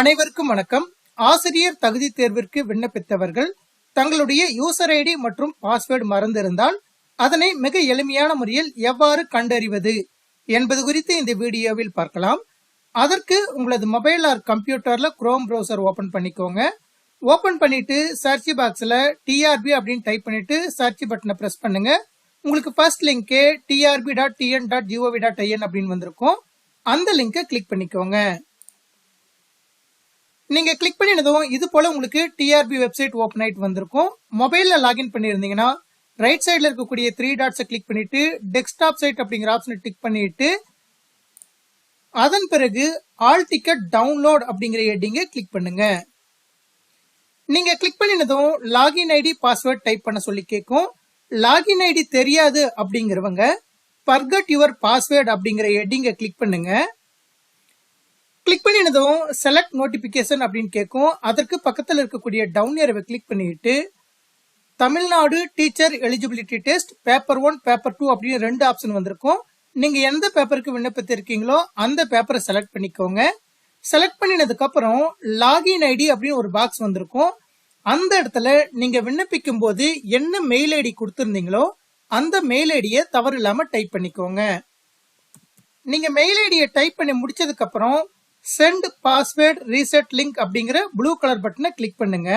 அனைவருக்கும் வணக்கம். ஆசிரியர் தகுதி தேர்விற்கு விண்ணப்பித்தவர்கள் தங்களுடைய யூசர் ஐடி மற்றும் பாஸ்வேர்டு மறந்திருந்தால் அதனை மிக எளிமையான முறையில் எவ்வாறு கண்டறிவது என்பது குறித்து இந்த வீடியோவில் பார்க்கலாம். அதற்கு உங்களது மொபைல் ஆர் கம்ப்யூட்டர்ல குரோம் ப்ரௌசர் ஓபன் பண்ணிக்கோங்க. ஓபன் பண்ணிட்டு சர்ச் பாக்ஸ்ல டிஆர்பி அப்படின்னு டைப் பண்ணிட்டு சர்ச் பட்டனை பிரஸ் பண்ணுங்க. உங்களுக்கு first link TRB dot TN dot GOV dot IN அப்படின்னு வந்திருக்கும். அந்த லிங்கை கிளிக் பண்ணிக்கோங்க. நீங்க கிளிக் பண்ணினதும் இது போல உங்களுக்கு டிஆர்பி வெப்சைட் ஓபன் ஆயிட்டு வந்திருக்கும். மொபைல்ல லாகின் பண்ணியிருந்தீங்கன்னா ரைட் சைடில் இருக்கக்கூடிய த்ரீ டாட்ஸை கிளிக் பண்ணிட்டு டெஸ்க்டாப் சைட் அப்படிங்கிற ஆப்ஷனை டிக் பண்ணிட்டு அதன் பிறகு ஆல் டிக்கெட் டவுன்லோட் அப்படிங்கிற ஹெட்டிங்கை கிளிக் பண்ணுங்க. நீங்க கிளிக் பண்ணினதும் லாகின் ஐடி பாஸ்வேர்ட் டைப் பண்ண சொல்லி கேட்கும் லாகின் ஐடி தெரியாது அப்படிங்கிறவங்க பர்கட் யுவர் பாஸ்வேர்ட் அப்படிங்கிற ஹெட்டிங்கை கிளிக் பண்ணுங்க. கிளிக் பண்ணினதும் செலக்ட் நோட்டிபிகேஷன் அப்படின்னு கேட்கும் அதற்கு பக்கத்தில் இருக்கக்கூடிய டவுன் ஏரவை கிளிக் பண்ணிட்டு Tamil Nadu teacher eligibility test paper one paper two அப்படின்னு ரெண்டு ஆப்ஷன் வந்திருக்கும். நீங்க எந்த பேப்பருக்கு விண்ணப்பித்திருக்கீங்களோ அந்த பேப்பரை செலக்ட் பண்ணிக்கோங்க. செலக்ட் பண்ணினதுக்கு அப்புறம் லாகின் ஐடி அப்படின்னு ஒரு பாக்ஸ் வந்திருக்கும். அந்த இடத்துல நீங்க விண்ணப்பிக்கும் போது என்ன மெயில் ஐடி கொடுத்திருந்தீங்களோ அந்த மெயில் ஐடியை தவறு இல்லாம டைப் பண்ணிக்கோங்க. நீங்க மெயில் ஐடியை டைப் பண்ணி முடிச்சதுக்கு அப்புறம் சென்ட் பாஸ்வேர்ட் ரீசெட் லிங்க் அப்படிங்கிற ப்ளூ கலர் பட்டனை கிளிக் பண்ணுங்க.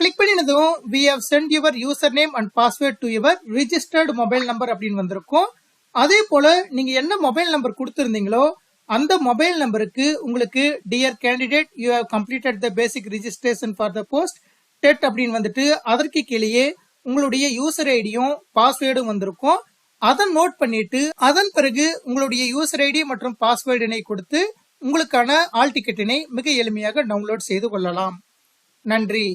Click பண்ணினதும் we have sent your user name and password to your registered mobile number அப்படின்னு வந்திருக்கும். அதே போல நீங்க என்ன மொபைல் நம்பர் கொடுத்துருந்தீங்களோ அந்த மொபைல் நம்பருக்கு உங்களுக்கு dear candidate you have completed the basic registration for the post TET அப்படின்னு வந்துட்டு அதற்கு கீழேயே உங்களுடைய யூசர் ஐடியும் பாஸ்வேர்டும் வந்திருக்கும். அதை நோட் பண்ணிட்டு அதன் பிறகு உங்களுடைய யூசர் ஐடி மற்றும் பாஸ்வேர்டினை கொடுத்து உங்களுக்கான ஆல் டிக்கெட்டினை மிக எளிமையாக டவுன்லோட் செய்து கொள்ளலாம். நன்றி.